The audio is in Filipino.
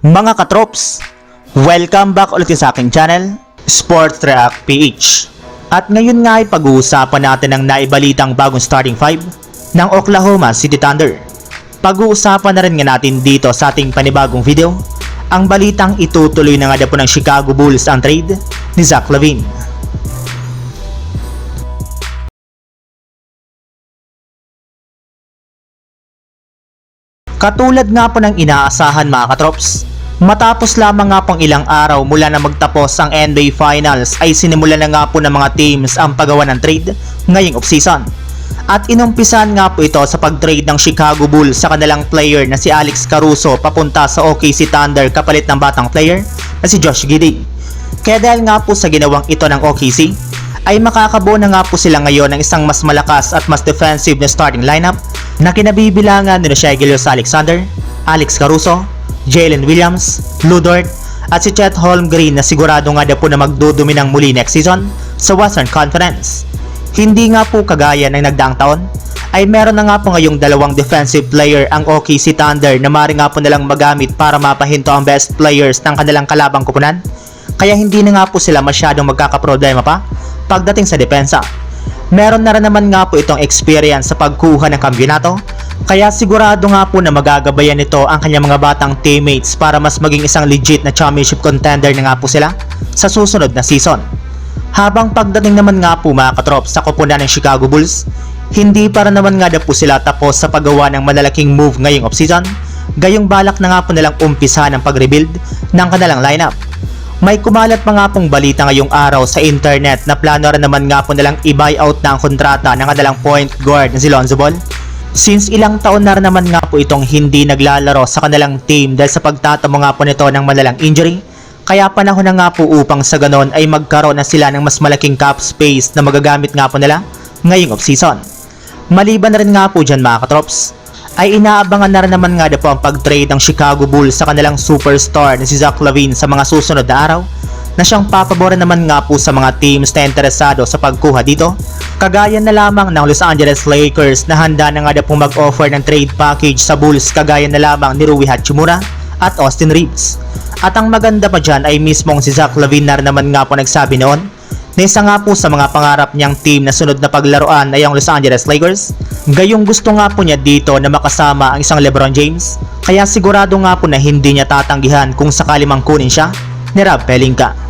Mga katrops, welcome back ulit sa aking channel, Sports React PH. At ngayon nga ay pag-uusapan natin ang naibalitang bagong starting five ng Oklahoma City Thunder. Pag-uusapan na rin nga natin dito sa ating panibagong video, ang balitang itutuloy na nga po ng Chicago Bulls ang trade ni Zach Lavine. Katulad nga po ng inaasahan mga katrops, matapos lamang nga pong ilang araw mula na magtapos ang NBA Finals ay sinimula na nga po ng mga teams ang paggawa ng trade ngayong offseason. At inumpisan nga po ito sa pag-trade ng Chicago Bulls sa kanilang player na si Alex Caruso papunta sa OKC Thunder kapalit ng batang player na si Josh Giddey. Kaya dahil nga po sa ginawang ito ng OKC, ay makakabuo na nga po sila ngayon ng isang mas malakas at mas defensive na starting lineup na kinabibilangan ni Shai Gilgeous Alexander, Alex Caruso, Jalen Williams, Lou at si Chet Holmgren na sigurado nga daw po na magdudumi ng muli next season sa Western Conference. Hindi nga po kagaya ng nagdaang taon, ay meron na nga po ngayong dalawang defensive player ang OKC Thunder na mari nga po nalang magamit para mapahinto ang best players ng kanilang kalabang kupunan. Kaya hindi na nga po sila masyadong magkakaproblema pa pagdating sa depensa. Meron na rin naman nga po itong experience sa pagkuha ng kampiyonato, kaya sigurado nga po na magagabayan nito ang kanyang mga batang teammates para mas maging isang legit na championship contender na nga po sila sa susunod na season. Habang pagdating naman nga po mga katrop sa koponan ng Chicago Bulls, hindi para naman nga na po sila tapos sa paggawa ng malalaking move ngayong offseason, gayong balak na nga po nilang umpisa ng pag-rebuild ng kanilang lineup. May kumalat pa nga pong balita ngayong araw sa internet na plano rin naman nga po nilang i-buy out na ang kontrata ng kanilang point guard na si Lonzo Ball. Since ilang taon na naman nga po itong hindi naglalaro sa kanilang team dahil sa pagtatamo nga po nito ng malalang injury, kaya panahon na nga po upang sa ganon ay magkaroon na sila ng mas malaking cap space na magagamit nga po nila ngayong offseason. Maliban na rin nga po dyan mga katrops, ay inaabangan na rin naman nga po ang pag-trade ng Chicago Bulls sa kanilang superstar na si Zach Lavine sa mga susunod na araw na siyang papaboran naman nga po sa mga teams na interesado sa pagkuha dito. Kagaya na lamang ng Los Angeles Lakers na handa na nga na pong mag-offer ng trade package sa Bulls kagaya na lamang ni Rui Hachimura at Austin Reeves. At ang maganda pa dyan ay mismong si Zach Lavine na rin naman nga po nagsabi noon na isa nga po sa mga pangarap niyang team na sunod na paglaruan ay ang Los Angeles Lakers. Gayong gusto nga po niya dito na makasama ang isang Lebron James, kaya sigurado nga po na hindi niya tatanggihan kung sakali mang kunin siya ni Rob Pelinka.